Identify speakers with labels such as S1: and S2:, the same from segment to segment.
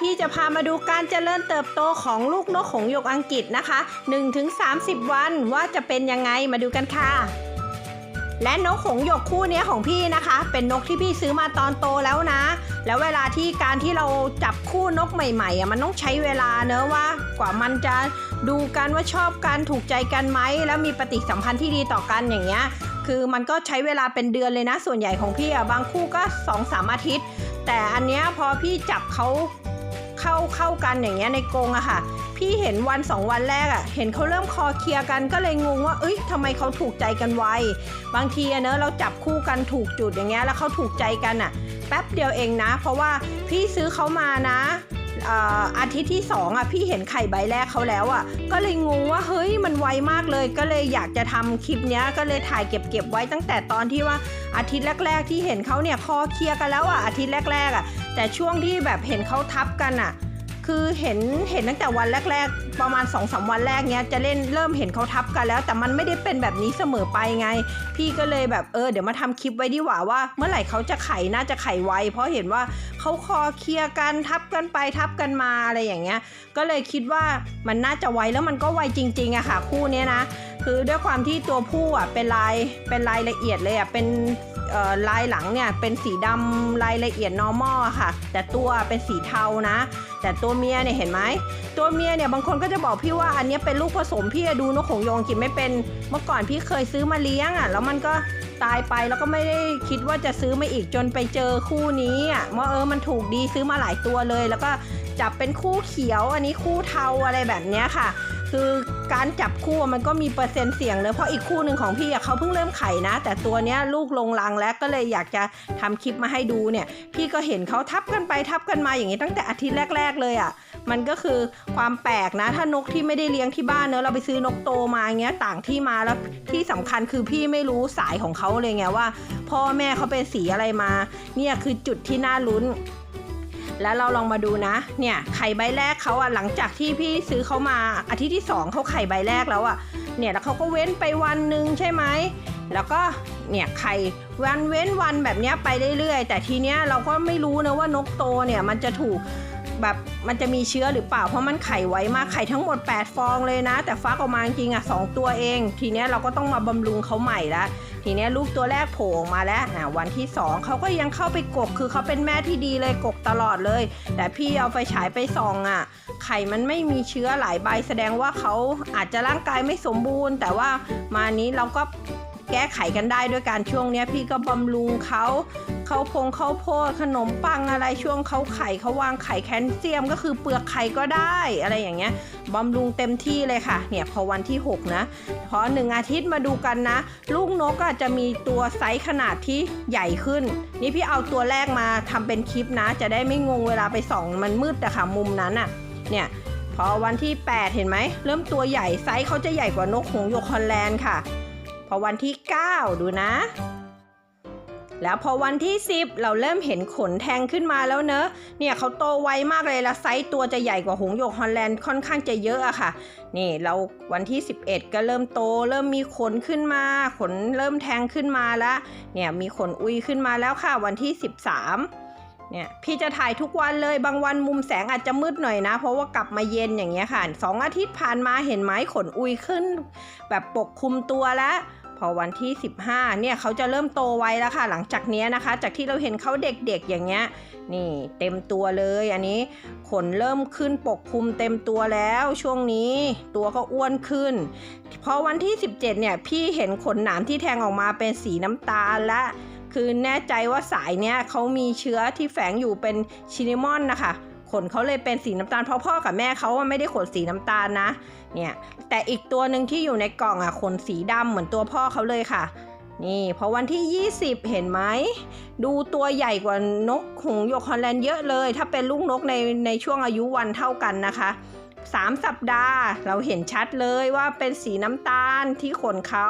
S1: พี่จะพามาดูการเจริญเติบโตของลูกนกหงหยกอังกฤษนะคะ 1-30 วันว่าจะเป็นยังไงมาดูกันค่ะ และนกหงหยกคู่นี้ของพี่นะคะ เป็นนกที่พี่ซื้อมาตอนโตแล้วนะ แล้วเวลาที่การที่เราจับคู่นกใหม่ๆอะมันต้องใช้เวลาเนอะว่ากว่ามันจะดูกันว่าชอบกันถูกใจกันไหมแล้วมีปฏิสัมพันธ์ที่ดีต่อกันอย่างเงี้ยคือมันก็ใช้เวลาเป็นเดือนเลยนะ ส่วนใหญ่ของพี่อะบางคู่ก็2อสามอาทิตย์ แต่อันเนี้ยพอพี่จับเขา เข้าเข้ากันอย่างเงี้ยในกรงอะค่ะ พี่เห็นวันสองวันแรกอะเห็นเขาเริ่มคอเคลียร์กันก็เลยงงว่าเอ้ยทำไมเขาถูกใจกันไวบางทีอะเนอะเราจับคู่กันถูกจุดอย่างเงี้ยแล้วเขาถูกใจกันอะแป๊บเดียวเองนะ เพราะว่าพี่ซื้อเขามานะ อาทิตย์ที่สองอะพี่เห็นไข่ใบแรกเขาแล้วอะก็เลยงงว่าเฮ้ยมันไวมากเลยก็เลยอยากจะทำคลิปเนี้ยก็เลยถ่ายเก็บเก็บไว้ตั้งแต่ตอนที่ว่าอาทิตย์แรก ๆ ที่เห็นเขาเนี่ยคอเคลียร์กันแล้วอะอาทิตย์แรกๆอะแต่ช่วงที่แบบเห็นเขาทับกันอะ คือเห็นเห็นตั้งแต่วันแรก ๆ ประมาณ2อสวันแรกเนี้ยจะเล่นเริ่มเห็นเขาทับกันแล้ว แต่มันไม่ได้เป็นแบบนี้เสมอไปไง พี่ก็เลยแบบเออเดี๋ยวมาทำคลิปไว้ดีกว่าว่า เมื่อไหร่เขาจะไข่น่าจะไข่ไวเพราะเห็นว่าเขาคอเคลียร์กันทับกันไปทับกันมาอะไรอย่างเงี้ย ก็เลยคิดว่ามันน่าจะไวแล้วมันก็ไวจริงๆอะค่ะคู่เนี้ยนะ คือด้วยความที่ตัวผู้อะเป็นลายเป็นลายละเอียดเลยอะเป็น ลายหลังเนี่ยเป็นสีดำรายละเอียด normal ค่ะ แต่ตัวเป็นสีเทานะ แต่ตัวเมียเนี่ยเห็นไหมตัวเมียเนี่ยบางคนก็จะบอกพี่ว่าอันนี้เป็นลูกผสมพี่ดูนกหงโยงกินไม่เป็นเมื่อก่อนพี่เคยซื้อมาเลี้ยงอะแล้วมันก็ตายไปแล้วก็ไม่ได้คิดว่าจะซื้อมาอีกจนไปเจอคู่นี้อะว่าเออมันถูกดีซื้อมาหลายตัวเลย แล้วก็จับเป็นคู่เขียวอันนี้คู่เทาอะไรแบบเนี้ยค่ะ คือการจับคู่มันก็มีเปอร์เซ็นต์เสี่ยงเลยเพราะอีกคู่หนึ่งของพี่เขาเพิ่งเริ่มไข่นะ แต่ตัวเนี้ยลูกลงรังแล้วก็เลยอยากจะทำคลิปมาให้ดูเนี่ย พี่ก็เห็นเขาทับกันไปทับกันมาอย่างนี้ตั้งแต่อาทิตย์แรก ๆ เลยอะ่ะมันก็คือความแปลกนะ ถ้านกที่ไม่ได้เลี้ยงที่บ้านเนอะเราไปซื้อนกโตมาอย่างเงี้ยต่างที่มาแล้วที่สำคัญคือพี่ไม่รู้สายของเขาเลยไงว่า พ่อแม่เขาเป็นสีอะไรมา เนี่ยคือจุดที่น่าลุ้น แล้วเราลองมาดูนะ เนี่ยไข่ใบแรกเขาอะหลังจากที่พี่ซื้อเขามาอาทิตย์ที่สองเขาไข่ใบแรกแล้วอะเนี่ยแล้วเขาก็เว้นไปวันหนึ่งใช่ไหมแล้วก็เนี่ยไข่วันเว้นวันแบบเนี้ยไปเรื่อยๆ แต่ทีเนี้ยเราก็ไม่รู้นะว่านกโตเนี่ยมันจะถูกแบบมันจะมีเชื้อหรือเปล่าเพราะมันไข่ไวมากไข่ทั้งหมด 8 ฟองเลยนะ แต่ฟักออกมาจริงอะสองตัวเอง ทีเนี้ยเราก็ต้องมาบำรุงเขาใหม่ละ ทีนี้ลูกตัวแรกโผล่ออกมาแล้วอะวันที่สองเขาก็ยังเข้าไปกกคือเขาเป็นแม่ที่ดีเลยกกตลอดเลย แต่พี่เอาไฟฉายไปส่องอะ ไข่มันไม่มีเชื้อหลายใบแสดงว่าเขาอาจจะร่างกายไม่สมบูรณ์ แต่ว่ามานี้เราก็ แก้ไขกันได้ด้วยการช่วงเนี้ยพี่ก็บำรุงเขาเขาพงเขาโพดขนมปังอะไรช่วงเขาไข่เขาวางไข่แคลเซียมก็คือเปลือกไข่ก็ได้อะไรอย่างเงี้ยบำรุงเต็มที่เลยค่ะเนี่ยพอวันที่ 6 นะพอหนึ่งอาทิตย์มาดูกันนะ ลูกนกอะจะมีตัวไซส์ขนาดที่ใหญ่ขึ้น นี่พี่เอาตัวแรกมาทำเป็นคลิปนะ จะได้ไม่งงเวลาไปส่องมันมืดแต่ค่ะมุมนั้นอะเนี่ยพอวันที่ 8 เห็นไหมเริ่มตัวใหญ่ไซส์เขาจะใหญ่กว่านกหงส์หยกฮอลแลนด์ค่ะ พอวันที่ 9 ดูนะ แล้วพอวันที่ 10 เราเริ่มเห็นขนแทงขึ้นมาแล้วเนอะ เนี่ยเขาโตไวมากเลยล้วไซส์ตัวจะใหญ่กว่าหงส์หยกฮอลแลนด์ค่อนข้างจะเยอะอะค่ะ นี่เราวันที่ 11 ก็เริ่มโต เริ่มมีขนขึ้นมา ขนเริ่มแทงขึ้นมาแล้ว เนี่ยมีขนอุยขึ้นมาแล้วค่ะวันที่ 13เนี่ยพี่จะถ่ายทุกวันเลยบางวันมุมแสงอาจจะมืดหน่อยนะ เพราะว่ากลับมาเย็นอย่างเงี้ยค่ะสองอาทิตย์ผ่านมาเห็นไหมขนอุยขึ้น แบบปกคลุมตัวแล้ว พอวันที่ 15 เนี่ยเขาจะเริ่มโตไวแล้วค่ะ หลังจากนี้นะคะ จากที่เราเห็นเขาเด็กๆอย่างเงี้ย นี่เต็มตัวเลยอันนี้ขนเริ่มขึ้นปกคลุมเต็มตัวแล้วช่วงนี้ตัวก็อ้วนขึ้น พอวันที่ 17 เนี่ยพี่เห็นขนหนามที่แทงออกมาเป็นสีน้ำตาลและคือแน่ใจว่าสายเนี้ยเขามีเชื้อที่แฝงอยู่เป็นชินิมอนนะคะ ขนเขาเลยเป็นสีน้ำตาลเพราะพ่อกับแม่เขาไม่ได้ขนสีน้ำตาลนะ เนี่ย แต่อีกตัวหนึ่งที่อยู่ในกล่องอะขนสีดำเหมือนตัวพ่อเขาเลยค่ะ นี่พอวันที่ 20 เห็นไหม ดูตัวใหญ่กว่านกหงส์หยกฮอลแลนด์เยอะเลย ถ้าเป็นลูกนกในในช่วงอายุวันเท่ากันนะคะ3สัปดาห์เราเห็นชัดเลยว่าเป็นสีน้ำตาลที่ขนเขา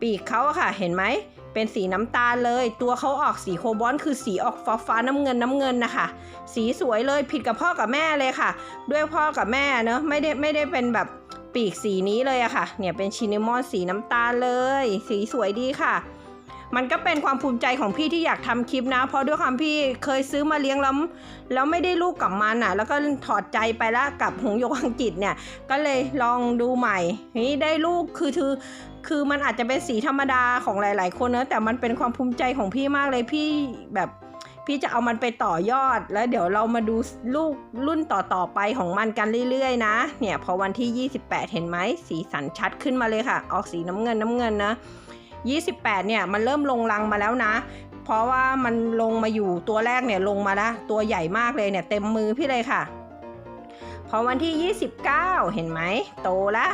S1: ปีกเขาอะค่ะ เห็นไหม เป็นสีน้ำตาลเลย ตัวเขาออกสีโคบอลต์คือสีออกฟ้าฟ้าๆน้ำเงินน้ำเงินนะคะ สีสวยเลยผิดกับพ่อกับแม่เลยค่ะ ด้วยพ่อกับแม่เนอะไม่ได้ไม่ได้เป็นแบบปีกสีนี้เลยอะค่ะ เนี่ยเป็นชินิมอนสีน้ำตาลเลย สีสวยดีค่ะ มันก็เป็นความภูมิใจของพี่ที่อยากทำคลิปนะ เพราะด้วยความพี่เคยซื้อมาเลี้ยงแล้วแล้วไม่ได้ลูกกับมันอะ แล้วก็ถอดใจไปแล้วกับหงยกอังกฤษเนี่ย ก็เลยลองดูใหม่นี่ได้ลูกคือคือคือมันอาจจะเป็นสีธรรมดาของหลาย ๆ คนนะแต่มันเป็นความภูมิใจของพี่มากเลยพี่แบบพี่จะเอามันไปต่อยอด แล้วเดี๋ยวเรามาดูลูกรุ่นต่อๆไปของมันกันเรื่อยๆนะ เนี่ยพอวันที่ 28 เห็นไหมสีสันชัดขึ้นมาเลยค่ะ ออกสีน้ำเงินน้ำเงินนะ 28 เนี่ยมันเริ่มลงรังมาแล้วนะ เพราะว่ามันลงมาอยู่ตัวแรกเนี่ยลงมาแล้วตัวใหญ่มากเลยเนี่ยเต็มมือพี่เลยค่ะ พอวันที่ 29 เห็นไหมโตล้ว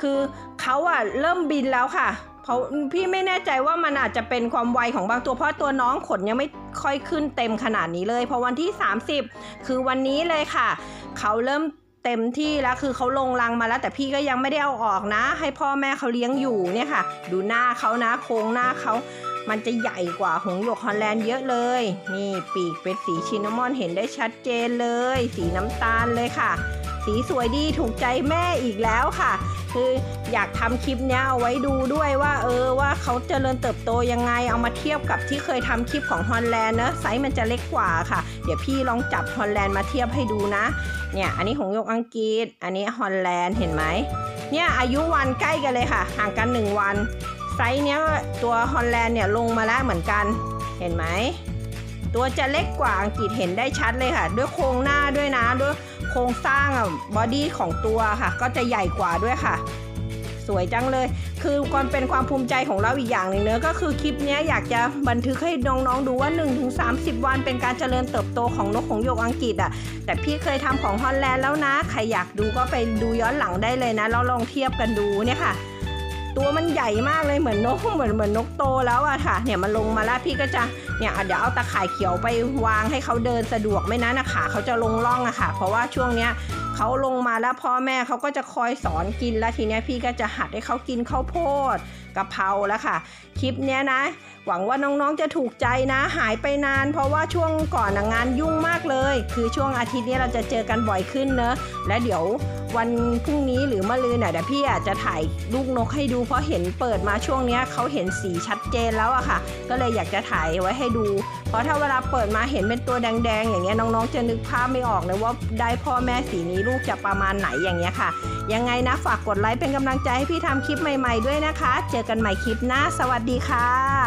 S1: คือเขาอะเริ่มบินแล้วค่ะเพราะพี่ไม่แน่ใจว่ามันอาจจะเป็นความไวของบางตัวเพราะตัวน้องขนยังไม่ค่อยขึ้นเต็มขนาดนี้เลย เพราะวันที่ 30 คือวันนี้เลยค่ะ เขาเริ่ม เต็มที่แล้วคือเขาลงรังมาแล้ว แต่พี่ก็ยังไม่ได้เอาออกนะ ให้พ่อแม่เขาเลี้ยงอยู่เนี่ยค่ะ ดูหน้าเขานะโครงหน้าเขามันจะใหญ่กว่าหงหยกฮอลแลนด์เยอะเลย นี่ปีกเป็นสีชินามอนเห็นได้ชัดเจนเลย สีน้ำตาลเลยค่ะ สีสวยดีถูกใจแม่อีกแล้วค่ะ คืออยากทำคลิปเนี้ยเอาไว้ดูด้วยว่า เออว่าเขาเจริญเติบโตยังไง เอามาเทียบกับที่เคยทำคลิปของฮอลแลนด์เนอะไซส์มันจะเล็กกว่าค่ะ เดี๋ยวพี่ลองจับฮอลแลนด์มาเทียบให้ดูนะ เนี่ยอันนี้หงยกอังกฤษ อันนี้ฮอลแลนด์เห็นไหมเนี่ยอายุวันใกล้กันเลยค่ะ ห่างกัน 1 วัน ไซส์เนี้ยตัวฮอลแลนด์เนี่ยลงมาแล้วเหมือนกันเห็นไหมตัวจะเล็กกว่าอังกฤษเห็นได้ชัดเลยค่ะ ด้วยโครงหน้าด้วยนะด้วย ครงสร้างอะบอดี้ของตัวค่ะ ก็จะใหญ่กว่าด้วยค่ะ สวยจังเลย คือความเป็นความภูมิใจของเราอีกอย่างหนึ่งเนอะก็คือคลิปนี้อยากจะบันทึกให้น้องๆดูว่า 1-30 วันเป็นการเจริญเติบโตของนกของโยกอังกฤษอะ แต่พี่เคยทำของฮอลแลนด์แล้วนะ ใครอยากดูก็ไปดูย้อนหลังได้เลยนะแล้วลองเทียบกันดูเนี่ยค่ะ ตัวมันใหญ่มากเลยเหมือนนกเหมือนเหมือนนกโตแล้วอะค่ะ เนี่ยมันลงมาแล้วพี่ก็จะเนี่ยเดี๋ยวเอาตะข่ายเขียวไปวางให้เขาเดินสะดวกไม่นั้นนะคะเขาจะลงล่องอะค่ะ เพราะว่าช่วงเนี้ยเขาลงมาแล้วพ่อแม่เขาก็จะคอยสอนกินแล้วทีเนี้ยพี่ก็จะหัดให้เขากินข้าวโพด กะเพราแล้วค่ะ คลิปเนี้ยนะ หวังว่าน้องๆจะถูกใจนะ หายไปนาน เพราะว่าช่วงก่อนนะงานยุ่งมากเลย คือช่วงอาทิตย์นี้เราจะเจอกันบ่อยขึ้นเนอะและเดี๋ยววันพรุ่งนี้หรือมะรืนน่ะเดี๋ยวพี่อาจจะถ่ายลูกนกให้ดู เพราะเห็นเปิดมาช่วงเนี้ยเขาเห็นสีชัดเจนแล้วอะค่ะ ก็เลยอยากจะถ่ายไว้ให้ดู เพราะถ้าเวลาเปิดมาเห็นเป็นตัวแดงๆ อย่างเงี้ยน้องๆจะนึกภาพไม่ออกเลยว่าได้พ่อแม่สีนี้ลูกจะประมาณไหนอย่างเงี้ยค่ะ ยังไงนะฝากกดไลค์เป็นกำลังใจให้พี่ทำคลิปใหม่ ๆด้วยนะคะ เจอกันใหม่คลิปหน้า สวัสดีค่ะ